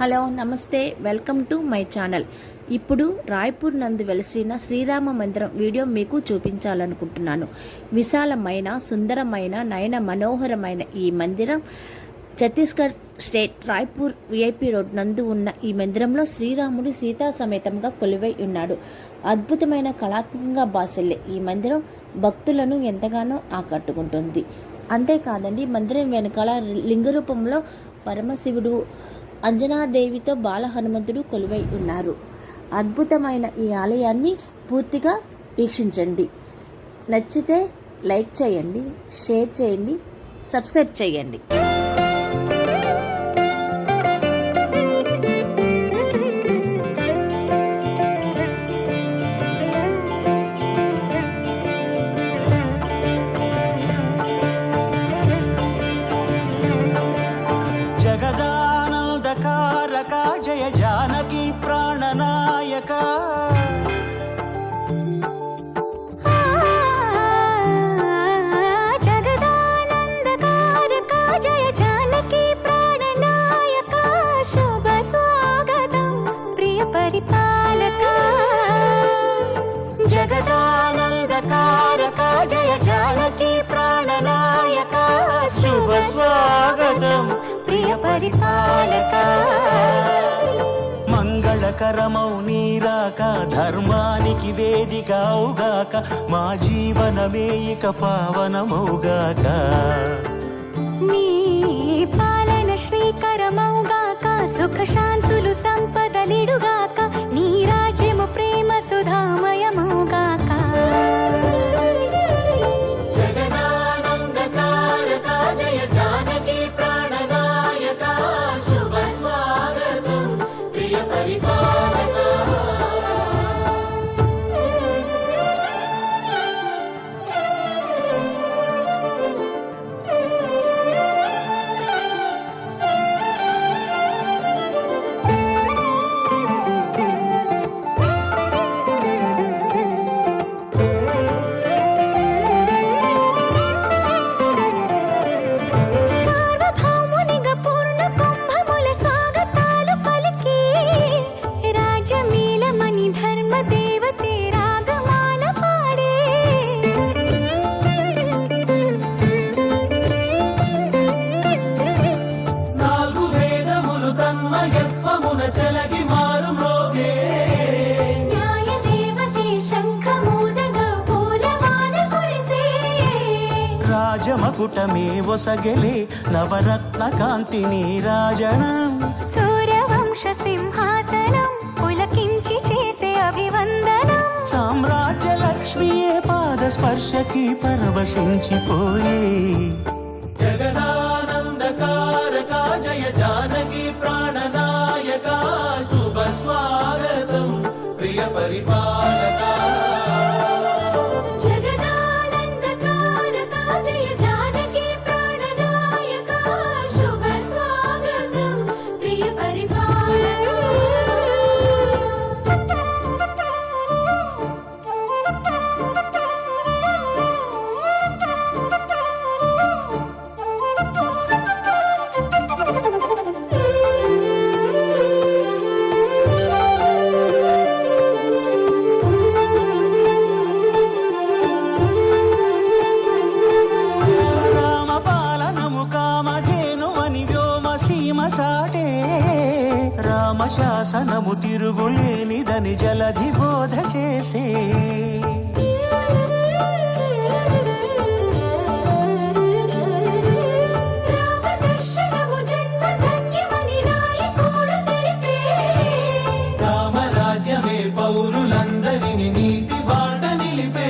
Hello నమస్తే welcome to my channel. ఇప్పుడు రాయ్పూర్ నందు వెలసిన శ్రీరామ మందిరం వీడియో మీకు చూపించాలనుకుంటున్నాను. విశాలమైన సుందరమైన నయన మనోహరమైన ఈ మందిరం Chhattisgarh state Raipur VIP road నందు ఉన్న ఈ మందిరంలో శ్రీరాముడు సీతా సమేతంగా కొలువై ఉన్నాడు. అద్భుతమైన కళాత్మకంగా బాసెల్లే ఈ మందిరం భక్తులను ఎంతగానో ఆకట్టుకుంటుంది. అంతేకాదండి మందిరం వెనకాల లింగ రూపంలో పరమశివుడు అంజనాదేవితో బాల హనుమంతుడు కొలువై ఉన్నారు. అద్భుతమైన ఈ ఆలయాన్ని పూర్తిగా వీక్షించండి. నచ్చితే లైక్ చేయండి షేర్ చేయండి సబ్స్క్రైబ్ చేయండి. జగదానందకారక జయ జానకి ప్రాణనాయక. పరిపాలక. జగదానందకారక జయ జానకి ప్రాణనాయక. శుభ స్వాగతం ప్రియ పరిపాలక మంగళకరమౌ నీరాక ధర్మానికి వేదిక అవుగాక మా జీవనమే ఇక పావనమౌగాక. రాజమకుటమే ఒసగెలే నవరత్న కాంతిని రాజనం. సూర్యవంశ సింహాసనం పులకించి చేసే అభివందనం. సామ్రాజ్య లక్ష్మియే పాద స్పర్శకి పరవశించిపోయే. జగదానందకారక జయ జానకి ప్రాణనాయక శుభ స్వాగతం. ప్రియ పరిపాలక తిరుగులేనిదని జలధి బోధ చేసే? పౌరులందరిని నీతి బాట నిలిపే.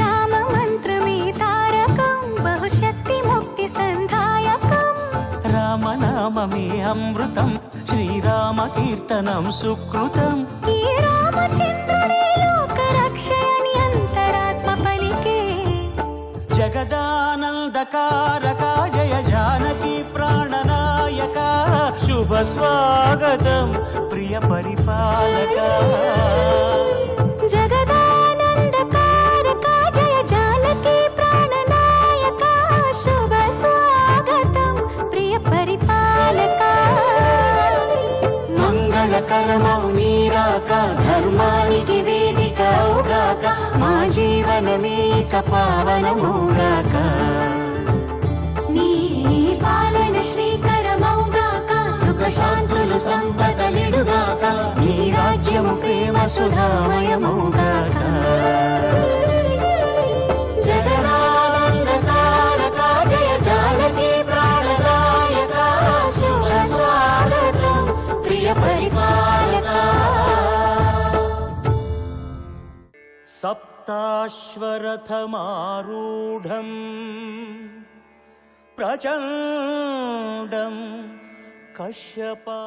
రామ మంత్రమే తారకం బహుశక్తి ముక్తి సంధాయకం. రామనామమే అమృతం శ్రీరామ కీర్తనం సుకృతం జగదానందకారక జయ జానకి ప్రాణనాయక శుభ స్వాగతం ప్రియ పరిపాలక. నీరాక ధర్మానికి వేదిక అవుగాక మా జీవనమేక పావనమౌగాక నీ పాలన శ్రీకరమౌగాక సుఖశాంతులు సంపదలిడుగాక నీ రాజ్యము ప్రేమ సుధామయమౌగాక సప్తాశ్వరథమారూఢం ప్రచండం కశ్యపా